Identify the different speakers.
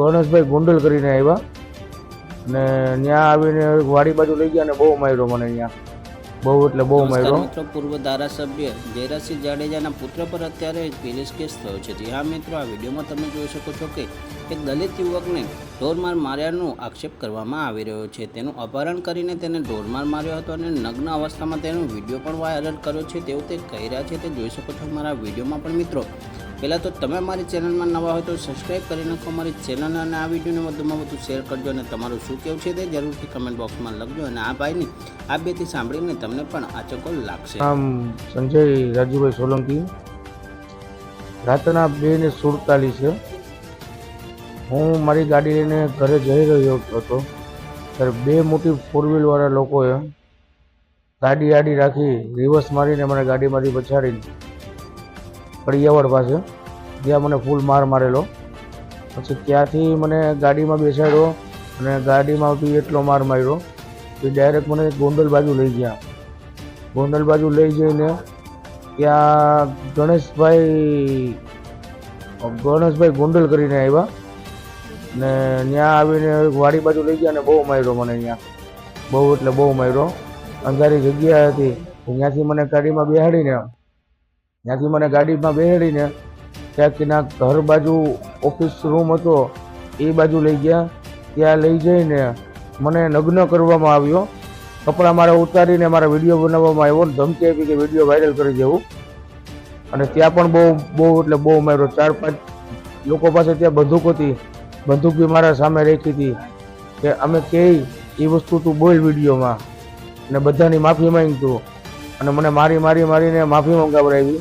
Speaker 1: ગણેશભાઈ ગોંડલ કરીને આવ્યા. અને ત્યાં આવીને વાડી બાજુ લઈ ગયા અને બહુ માર્યો મને ત્યાં બહુ એટલે બહુ માર્યો.
Speaker 2: મિત્રો પૂર્વ ધારાસભ્ય જયરાજસિંહ જાડેજાના પુત્ર પર અત્યારે પોલીસ કેસ થયો છે. જી હા મિત્રો આ વિડીયોમાં તમે જોઈ શકો છો કે એક દલિત યુવકને ઢોરમાર માર્યાનો આક્ષેપ કરવામાં આવી રહ્યો છે. તેનું અપહરણ કરીને તેને ઢોરમાર માર્યો હતો અને નગ્ન અવસ્થામાં તેનો વીડિયો પણ વાયરલ કર્યો છે. તેવું તે કહી રહ્યા છે. તે જોઈ શકો છો મારા વિડીયોમાં પણ મિત્રો પહેલાં તો તમે મારી ચેનલમાં નવા હોય તો સબસ્ક્રાઈબ કરી નાખો, મારી ચેનલ અને આ વિડીયોને વધુમાં વધુ શેર કરજો અને તમારું શું કેવું છે તે જરૂરથી કમેન્ટ બોક્સમાં લખજો અને આ ભાઈની આ બેથી સાંભળીને તમને પણ આચકો લાગશે.
Speaker 1: આમ સંજય, રાજુભાઈ સોલંકી, રાતના બે ને સુડતાલીસ હું મારી ગાડી લઈને ઘરે જઈ રહ્યો હતો. ત્યારે બે મોટી ફોર વ્હીલવાળા લોકોએ ગાડી આડી રાખી રિવર્સ મારીને મને ગાડીમાંથી પછાડીને કડિયાવાડ પાસે ત્યાં મને ફૂલ માર મારેલો. પછી ત્યાંથી મને ગાડીમાં બેસાડ્યો અને ગાડીમાં બી એટલો માર માર્યો કે ડાયરેક્ટ મને ગોંડલ બાજુ લઈ ગયા. ગોંડલ બાજુ લઈ જઈને ત્યાં ગણેશભાઈ ગણેશભાઈ ગોંડલ કરીને આવ્યા. ને ત્યાં આવીને વાડી બાજુ લઈ ગયા અને બહુ માર્યો મને અહીંયા બહુ એટલે બહુ માર્યો. અંધારી જગ્યા હતી. ત્યાંથી મને ગાડીમાં બેહાડીને ત્યાંથી મને ગાડીમાં બેહાડીને ત્યાંથી ઘર બાજુ ઓફિસ રૂમ હતો, એ બાજુ લઈ ગયા. ત્યાં લઈ જઈને મને નગ્ન કરવામાં આવ્યો. કપડાં મારા ઉતારીને મારા વીડિયો બનાવવામાં આવ્યો ધમકી આપી કે વીડિયો વાયરલ કરી દેવું. અને ત્યાં પણ બહુ બહુ એટલે બહુ માર્યો. ચાર, પાંચ લોકો પાસે ત્યાં બંદૂક હતી. બંદૂક બી મારા સામે રાખી હતી કે અમે કહે એ વસ્તુ તું બોલ વિડીયોમાં. અને બધાની માફી માંગતું. અને મને મારી મારી મારીને માફી મંગાવડાવી.